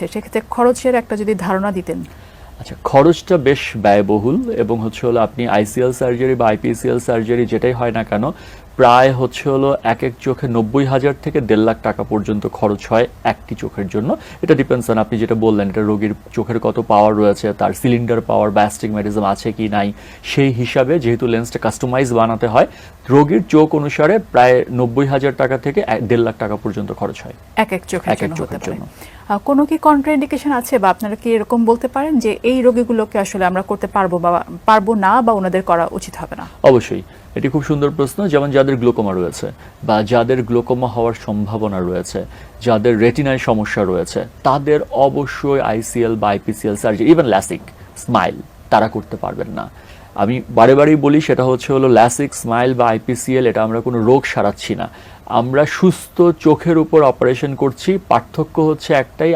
আছে, সেক্ষেত্রে খরচের একটা যদি ধারণা দিতেন। আচ্ছা খরচটা বেশ ব্যয়বহুল এবং হচ্ছে হলো আপনি আইসিএল সার্জারি বা আইপিসিএল সার্জারি যেটাই হয় না কেন প্রায় হচ্ছে হলো এক এক চোখে নব্বই হাজার থেকে দেড় লাখ টাকা পর্যন্ত খরচ হয় একটি চোখের জন্য। এটা ডিপেন্ডস অন আপনি যেটা বললেন এটা রোগীর চোখের কত পাওয়ার রয়েছে তার সিলিন্ডার পাওয়ার বা অ্যাস্টিগম্যাটিজম আছে কি নাই সেই হিসাবে যেহেতু লেন্সটা কাস্টমাইজ বানাতে হয় রোগীর চোখ অনুসারে প্রায় নব্বই হাজার টাকা থেকে দেড় লাখ টাকা পর্যন্ত খরচ হয়। এক এক চোখের জন্য। কোনো কি কন্ট্রাইন্ডিকেশন আছে বা আপনারা কি এরকম বলতে পারেন যে এই রোগীগুলোকে আসলে আমরা করতে পারব বা পারব না বা ওনাদের করা উচিত হবে না? অবশ্যই। এটি খুব সুন্দর প্রশ্ন, যেমন যাদের গ্লোকোমা রয়েছে বা যাদের গ্লোকোমা হওয়ার সম্ভাবনা রয়েছে, যাদের রেটিনায় সমস্যা রয়েছে, তাদের অবশ্যই আইসিএল বা IPCL surgery even LASIK smile তারা করতে পারবেন না। আমি বারে বারেই বলি, সেটা হচ্ছে হলো ল্যাসিক স্মাইল বা আইপিসিএল, এটা আমরা কোনো রোগ সারাচ্ছি না। আমরা সুস্থ চোখের উপর অপারেশন করছি, পার্থক্য হচ্ছে একটাই